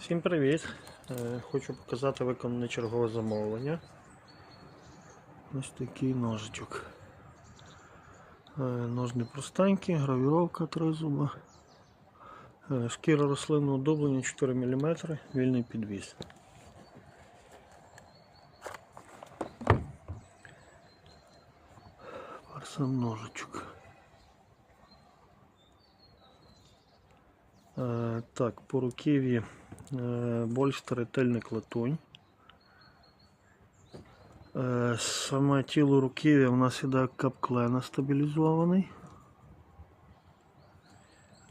Всім привіт! Е, Хочу показати виконане чергове замовлення. Ось такий ножичок. Е, Ножни простенькі, гравіровка три зуба. Е, Шкіра рослинного дублення 4 мм, вільний підвіз. Сам ножичок. Так, по руків'ї е, больстер ретельник латунь. Е, Саме тіло руків'я у нас іде капклена стабілізований.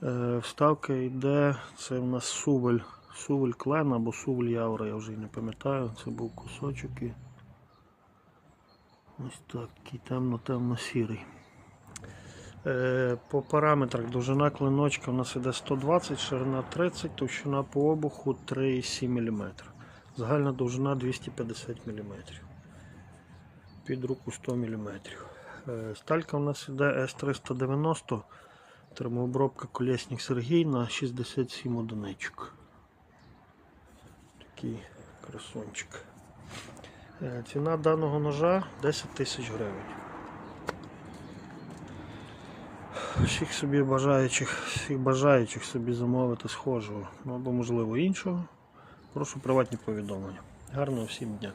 Е, Вставка йде, це у нас сувель, сувель клен або сувель явра, я вже не пам'ятаю, це був кусочок і ось такий темно-темно-сірий. Е, По параметрах довжина клиночка у нас іде 120, ширина 30, товщина по обуху 3,7 мм. Загальна довжина 250 мм. Під руку 100 мм. Е, Сталька у нас іде С390, термообробка колесник Сергій на 67 одиничок. Такий красунчик. Е, Ціна даного ножа 10 тисяч гривень. Всіх собі бажаючих, всіх бажаючих собі замовити схожого, або можливо іншого. Прошу приватні повідомлення. Гарного всім дня.